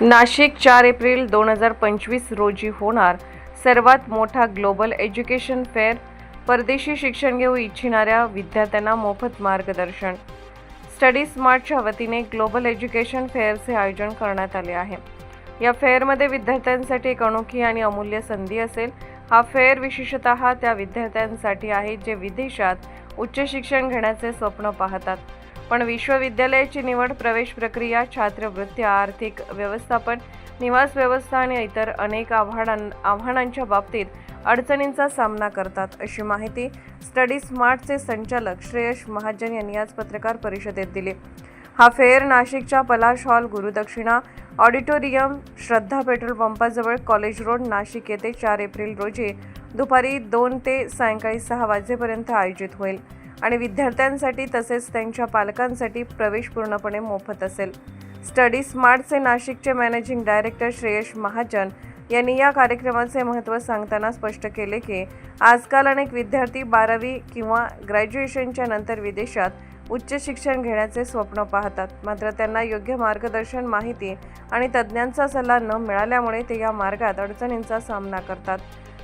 नाशिक चार एप्रिल दोन हजार पंचवीस रोजी होणार सर्वात मोठा ग्लोबल एज्युकेशन फेअर. परदेशी शिक्षण घेऊ इच्छिणाऱ्या विद्यार्थ्यांना मोफत मार्गदर्शन. स्टडी स्मार्टच्या वतीने ग्लोबल एज्युकेशन फेअरचे आयोजन करण्यात आले आहे. या फेअरमध्ये विद्यार्थ्यांसाठी एक अनोखी आणि अमूल्य संधी असेल. हा फेअर विशेषतः त्या विद्यार्थ्यांसाठी आहे जे विदेशात उच्च शिक्षण घेण्याचे स्वप्न पाहतात. पण विश्वविद्यालयाची निवड प्रवेश प्रक्रिया छात्रवृत्ती आर्थिक व्यवस्थापन निवास व्यवस्था आणि इतर अनेक आव्हानां आव्हानांच्या बाबतीत अडचणींचा सामना करतात अशी माहिती स्टडी स्मार्टचे संचालक श्रेयश महाजन यांनी आज पत्रकार परिषदेत दिली. हा फेअर नाशिकच्या Palash hall Gurudakshina auditorium Shraddha petrol पंपाजवळ college road Nashik येथे चार एप्रिल रोजी दुपारी दोन ते सायंकाळी सहा वाजेपर्यंत आयोजित होईल. आणि विद्यार्थ्यांसाठी तसेच त्यांच्या पालकांसाठी प्रवेश पूर्णपणे मोफत असेल. स्टडी स्मार्टचे नाशिकचे मॅनेजिंग डायरेक्टर श्रेयश महाजन यांनी या कार्यक्रमाचे महत्त्व सांगताना स्पष्ट केले की आजकाल अनेक विद्यार्थी बारावी किंवा ग्रॅज्युएशनच्या नंतर विदेशात उच्च शिक्षण घेण्याचे स्वप्न पाहतात. मात्र त्यांना योग्य मार्गदर्शन माहिती आणि तज्ज्ञांचा सल्ला न मिळाल्यामुळे ते या मार्गात अडचणींचा सामना करतात.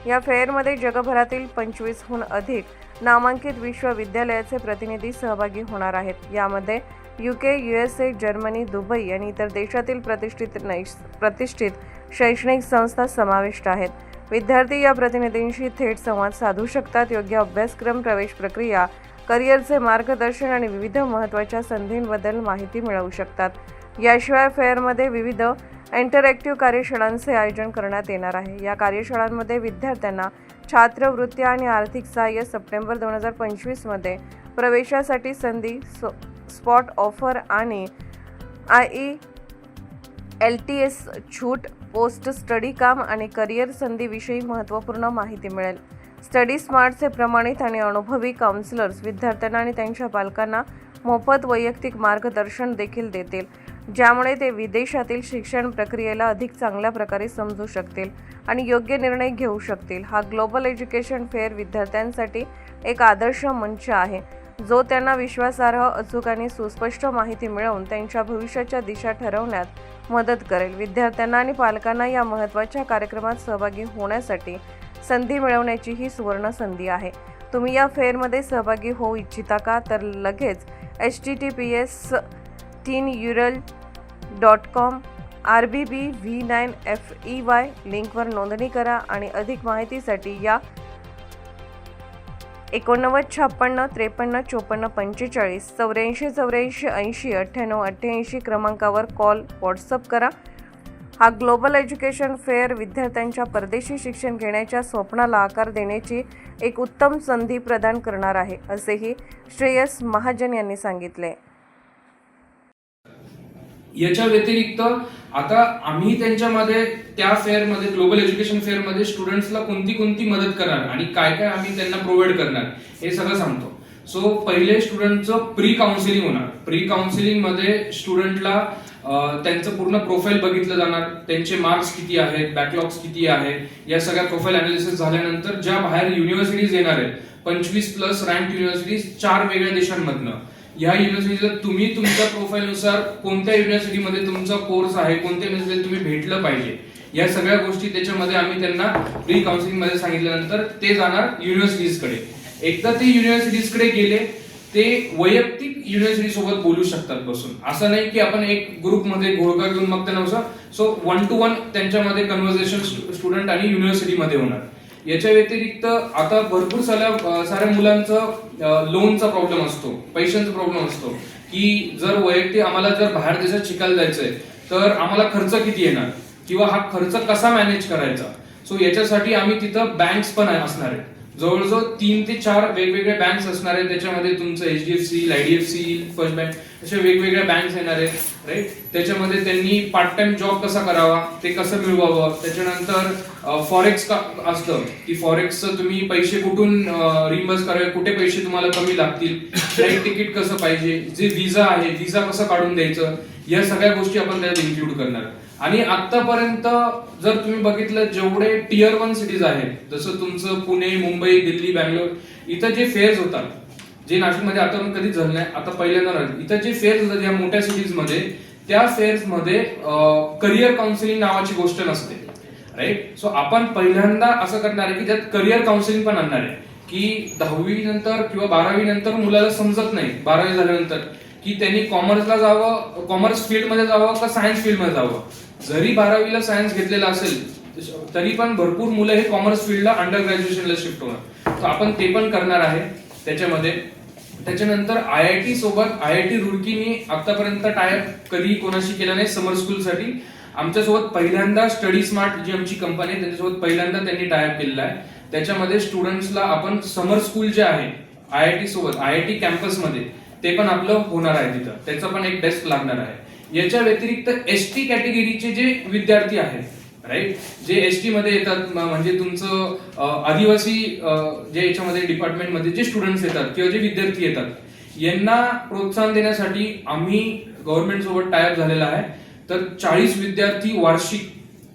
या फेअरमध्ये जगभरातील पंचवीसहून अधिक नामांकित विश्वविद्यालयाचे प्रतिनिधी सहभागी होणार आहेत. यामध्ये U K U S A Germany Dubai आणि इतर देशातील प्रतिष्ठित प्रतिष्ठित शैक्षणिक संस्था समाविष्ट आहेत. विद्यार्थी या प्रतिनिधींशी थेट संवाद साधू शकतात. योग्य अभ्यासक्रम प्रवेश प्रक्रिया करिअरचे मार्गदर्शन आणि विविध महत्त्वाच्या संधींबद्दल माहिती मिळवू शकतात. याशिवाय फेअरमध्ये विविध इंटरॅक्टिव्ह कार्यशाळांचे आयोजन करण्यात येणार आहे. या कार्यशाळांमध्ये विद्यार्थ्यांना छात्रवृत्ती आणि आर्थिक सहाय्य सप्टेंबर दोन हजार पंचवीसमध्ये प्रवेशासाठी संधी सो स्पॉट ऑफर आणि I E L T S छूट पोस्ट स्टडी काम आणि करिअर संधीविषयी महत्त्वपूर्ण माहिती मिळेल. स्टडी स्मार्टचे प्रमाणित आणि अनुभवी काउन्सिलर्स विद्यार्थ्यांना आणि त्यांच्या पालकांना मोफत वैयक्तिक मार्गदर्शन देखील देतील. ज्यामुळे ते विदेशातील शिक्षण प्रक्रियेला अधिक चांगल्या प्रकारे समजू शकतील आणि योग्य निर्णय घेऊ शकतील. हा ग्लोबल एज्युकेशन फेअर विद्यार्थ्यांसाठी एक आदर्श मंच आहे. जो त्यांना विश्वासार्ह अचूक आणि सुस्पष्ट माहिती मिळवून त्यांच्या भविष्याच्या दिशा ठरवण्यात मदत करेल. विद्यार्थ्यांना आणि पालकांना या महत्त्वाच्या कार्यक्रमात सहभागी होण्यासाठी संधी मिळवण्याची ही सुवर्ण संधी आहे. तुम्ही या फेअरमध्ये सहभागी होऊ इच्छिता का? तर लगेच H T T P S तीन URL dot com R B B V nine F E Y लिंकवर नोंदणी करा आणि अधिक माहितीसाठी या एकोणनव्वद छप्पन्न त्रेपन्न चोपन्न पंचेचाळीस चौऱ्याऐंशी चौऱ्याऐंशी ऐंशी अठ्ठ्याण्णव अठ्ठ्याऐंशी क्रमांकावर कॉल व्हॉट्सअप करा. हा ग्लोबल एज्युकेशन फेअर विद्यार्थ्यांच्या परदेशी शिक्षण घेण्याच्या स्वप्नाला आकार देण्याची एक उत्तम संधी प्रदान करणार आहे असेही श्रेयस महाजन यांनी सांगितले. याच्या व्यतिरिक्त आता आम्ही त्यांच्यामध्ये त्या फेअरमध्ये ग्लोबल एज्युकेशन फेअरमध्ये स्टुडंट्सला कोणती कोणती मदत करणार आणि काय काय आम्ही त्यांना प्रोव्हाइड करणार हे सगळं सांगतो. सो पहिले स्टुडंटचं प्री काउन्सिलिंग होणार. प्री काउन्सिलिंगमध्ये स्टुडंटला त्यांचं पूर्ण प्रोफाईल बघितलं जाणार. त्यांचे मार्क्स किती आहेत बॅकलॉग्स किती आहेत या सगळ्या प्रोफाईल अनालिसिस झाल्यानंतर ज्या बाहेर युनिव्हर्सिटीज येणार आहेत पंचवीस प्लस रँक युनिव्हर्सिटीज चार वेगळ्या देशांमधनं. या युनिव्हर्सिटीला तुम्ही तुमच्या प्रोफाईलनुसार कोणत्या युनिव्हर्सिटीमध्ये तुमचा कोर्स आहे कोणत्या युनिव्हर्सिटीला तुम्ही भेटलं पाहिजे? या सगळ्या गोष्टी त्याच्यामध्ये आम्ही त्यांना प्री काउन्सिलिंगमध्ये सांगितल्यानंतर ते जाणार युनिव्हर्सिटीजकडे एकदा ते युनिव्हर्सिटीजकडे गेले ते वैयक्तिक युनिव्हर्सिटी सोबत बोलू शकतात बसून. असं नाही की आपण एक ग्रुपमध्ये घोळका घेऊन मग त्यांना सो वन टू वन त्यांच्यामध्ये कन्व्हर्सेशन स्टुडंट आणि युनिव्हर्सिटीमध्ये होणार. याच्या व्यतिरिक्त आता भरपूर साऱ्या साऱ्या मुलांचं लोनचा प्रॉब्लेम असतो पैशांचा प्रॉब्लेम असतो. की जर वैयक्तिक आम्हाला जर बाहेर देशात शिकायला जायचंय तर आम्हाला खर्च किती येणार? किंवा हा खर्च कसा मॅनेज करायचा? सो याच्यासाठी आम्ही तिथं बँक्स पण असणार आहेत. जवळजवळ तीन ते चार वेगवेगळे बँक्स असणार आहेत त्याच्यामध्ये तुमचं H D F C I D F C first bank असे वेगवेगळ्या बँक्स येणार आहेत राईट त्याच्यामध्ये त्यांनी पार्ट टाइम जॉब कसा करावा ते कसं मिळवावं? त्याच्यानंतर फॉरेक्स का असतं की फॉरेक्सचं तुम्ही पैसे कुठून रिम्बर्स करावे कुठे पैसे तुम्हाला कमी लागतील फ्लाईट तिकीट कसं पाहिजे जे विजा आहे विजा कसं काढून द्यायचं या सगळ्या गोष्टी आपण त्यात इन्क्लूड करणार. आणि आतापर्यंत जर तुम्ही बघितलं जेवढे टियर वन सिटीज आहेत जसं तुमचं पुणे मुंबई दिल्ली बँगलोर इथं जे फेअर्स होतात जे नाशिकमध्ये आता कधी झालं नाही आता पहिल्यांदा राहील. इथं जे फेअर्स होतात या मोठ्या सिटीजमध्ये त्या फेअर्समध्ये करिअर काउन्सिलिंग नावाची गोष्ट नसते. राईट सो आपण पहिल्यांदा असं करणार आहे की त्यात करिअर काउन्सिलिंग पण आणणार आहे. की दहावी नंतर किंवा बारावी नंतर मुलाला समजत नाही बारावी झाल्यानंतर की त्यांनी कॉमर्सला जावं कॉमर्स फील्डमध्ये जावं का सायन्स फील्डमध्ये जावं. जरी बारावीला सायन्स घेतलेला असेल तरी पण भरपूर मुलं हे कॉमर्स फील्डला अंडर ग्रॅज्युएशनला शिफ्ट होणार. तर आपण ते पण करणार आहे. त्याच्यामध्ये त्याच्यानंतर आय आय टी सोबत आय आय टी रुडकीने आतापर्यंत टायअप कधी कोणाशी केला नाही समर स्कूलसाठी आमच्यासोबत पहिल्यांदा स्टडी स्मार्ट जी आमची कंपनी आहे त्यांच्यासोबत पहिल्यांदा त्यांनी टायअप केलेला आहे. त्याच्यामध्ये स्टुडंट्सला आपण समर स्कूल जे आहे आय आय टी सोबत आय आय टी कॅम्पसमध्ये ते पण आपलं होणार आहे तिथं. त्याचं पण एक डेस्क लागणार आहे. याच्या व्यतिरिक्त एस टी कॅटेगरीचे जे विद्यार्थी आहेत राईट जे एस टी मध्ये येतात म्हणजे तुमचं आदिवासी जे याच्यामध्ये डिपार्टमेंटमध्ये जे स्टुडंट्स येतात किंवा जे विद्यार्थी येतात यांना प्रोत्साहन देण्यासाठी आम्ही गव्हर्नमेंट सोबत टायअप झालेला आहे. तर चाळीस विद्यार्थी वार्षिक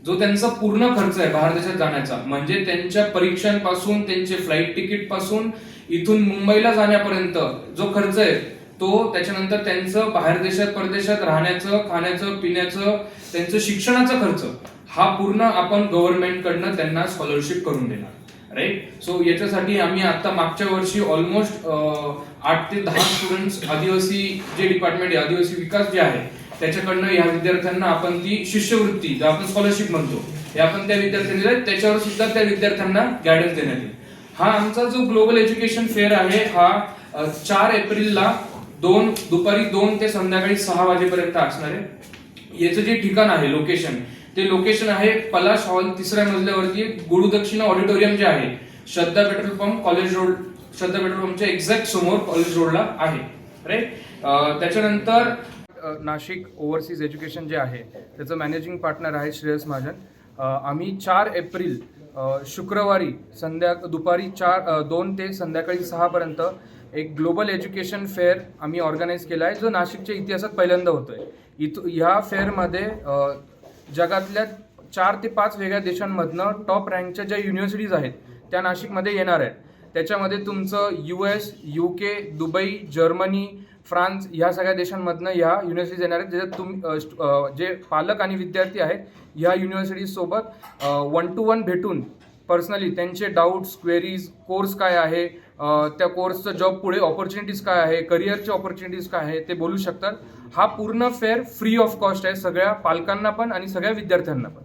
जो त्यांचा पूर्ण खर्च आहे बाहेर देशात जाण्याचा म्हणजे त्यांच्या परीक्षांपासून त्यांचे फ्लाईट तिकीटपासून इथून मुंबईला जाण्यापर्यंत जो खर्च आहे तो त्याच्यानंतर त्यांचं बाहेर देशात परदेशात राहण्याचं खाण्याचं पिण्याचं त्यांचं शिक्षणाचा खर्च हा पूर्ण आपण गव्हर्नमेंट कडनं त्यांना स्कॉलरशिप करून देणार राईट सो याच्यासाठी आम्ही आता मागच्या वर्षी ऑलमोस्ट आठ ते दहा स्टुडंट्स आदिवासी जे डिपार्टमेंट आहे आदिवासी विकास जे आहे त्याच्याकडनं या विद्यार्थ्यांना आपण ती शिष्यवृत्ती जे आपण स्कॉलरशिप म्हणतो हे आपण त्या विद्यार्थ्यांनी दिलं त्याच्यावर सुद्धा त्या विद्यार्थ्यांना गायडन्स देण्यात येईल. हा आमचा जो ग्लोबल एज्युकेशन फेअर आहे हा चार एप्रिलला दोन दुपारी दोन ते संध्याकाळी सहा वाजेपर्यंत असणार आहे. याचं जे ठिकाण आहे लोकेशन ते लोकेशन आहे पलाश हॉल तिसऱ्या मजल्यावरती गुरुदक्षिणा ऑडिटोरियम जे आहे Shraddha petrol pump college road Shraddha petrol पंपच्या exact समोर कॉलेज रोडला आहे. राईट त्याच्यानंतर नाशिक ओव्हरसीज एज्युकेशन जे आहे त्याचं मॅनेजिंग पार्टनर आहे श्रेयस महाजन. आम्ही चार एप्रिल शुक्रवारी संध्या दुपारी चार दोन ते संध्याकाळी सहापर्यंत एक ग्लोबल एज्युकेशन फेअर आम्ही ऑर्गनाईज केला आहे जो नाशिकच्या इतिहासात पहिल्यांदा होतो आहे इथं ह्या फेअरमध्ये जगातल्या चार ते पाच वेगळ्या देशांमधनं टॉप रँकच्या ज्या युनिव्हर्सिटीज आहेत त्या नाशिकमध्ये येणार आहेत. त्याच्यामध्ये तुमचं U S U K Dubai Germany France ह्या सगळ्या देशांमधनं ह्या युनिव्हर्सिटीज येणार आहेत. ज्याच्यात तुम जे पालक आणि विद्यार्थी आहेत ह्या युनिव्हर्सिटीजसोबत वन टू वन भेटून पर्सनली त्यांचे डाऊट्स क्वेरीज कोर्स काय आहे? त्या कोर्सचं जॉब पुढे ऑपॉर्च्युनिटीज काय आहे? करिअरचे ऑपॉर्च्युनिटीज काय आहे? ते बोलू शकतात. हा पूर्ण फेअर फ्री ऑफ कॉस्ट आहे सगळ्या पालकांना पण आणि सगळ्या विद्यार्थ्यांना पण.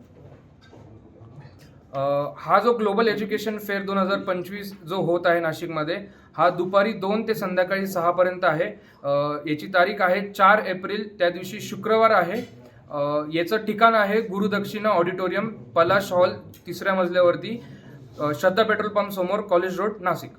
हा जो ग्लोबल एज्युकेशन फेअर दोन हजार पंचवीस जो होत आहे नाशिकमध्ये हा दुपारी दोन ते संध्याकाळी सहापर्यंत आहे. याची तारीख आहे चार एप्रिल त्या दिवशी शुक्रवार आहे. याचं ठिकाण आहे गुरुदक्षिणा ऑडिटोरियम पलाश हॉल तिसऱ्या मजल्यावरती श्रद्धा पेट्रोल पंप समोर कॉलेज रोड नाशिक.